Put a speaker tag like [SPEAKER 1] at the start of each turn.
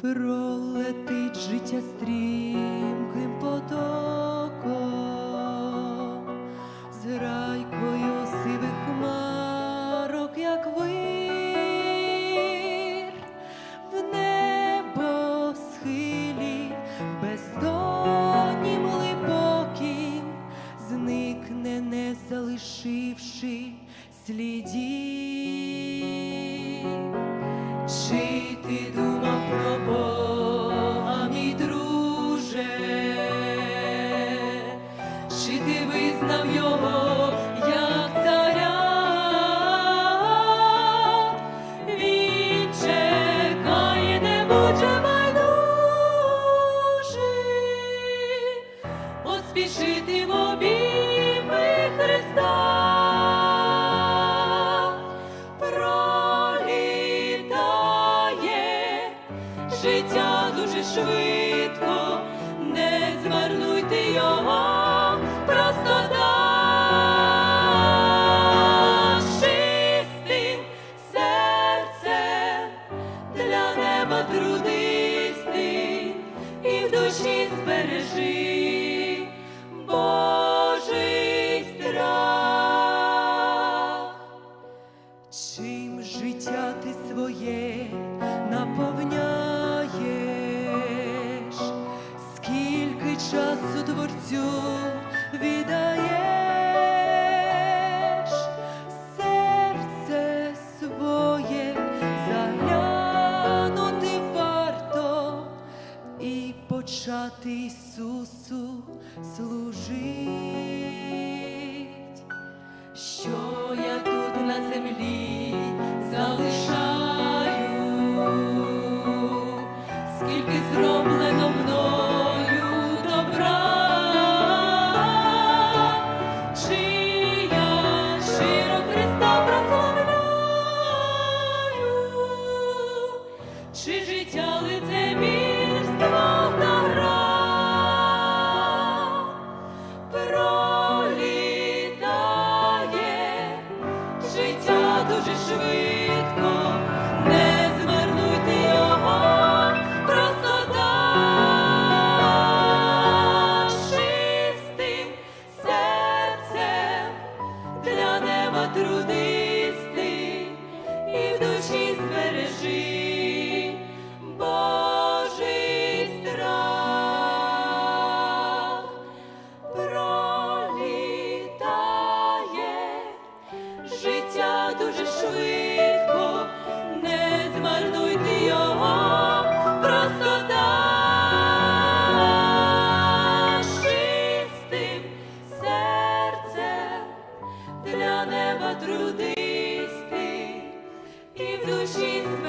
[SPEAKER 1] пролетить життя стрімким потоком, з грайкою сивих хмарок, як вир, в небо схилі, бездоннім глибоким, зникне, не залишивши слідів. Чи ти думав про життя дуже швидко, не змарнуйте його, просто да чистим для неба трудись ти і в душі збережи. Божий страх. Чим життя ти своє наповняєш, часу творцю віддаєш, серце своє заглянути варто і почати Ісусу служить. Що я тут на землі життя дуже швидко, не змарнуйте його, просто да чистим серцем для неба трудись дуже швидко, не змарнуйте його, просто так чистим для неба трудисти і в душі.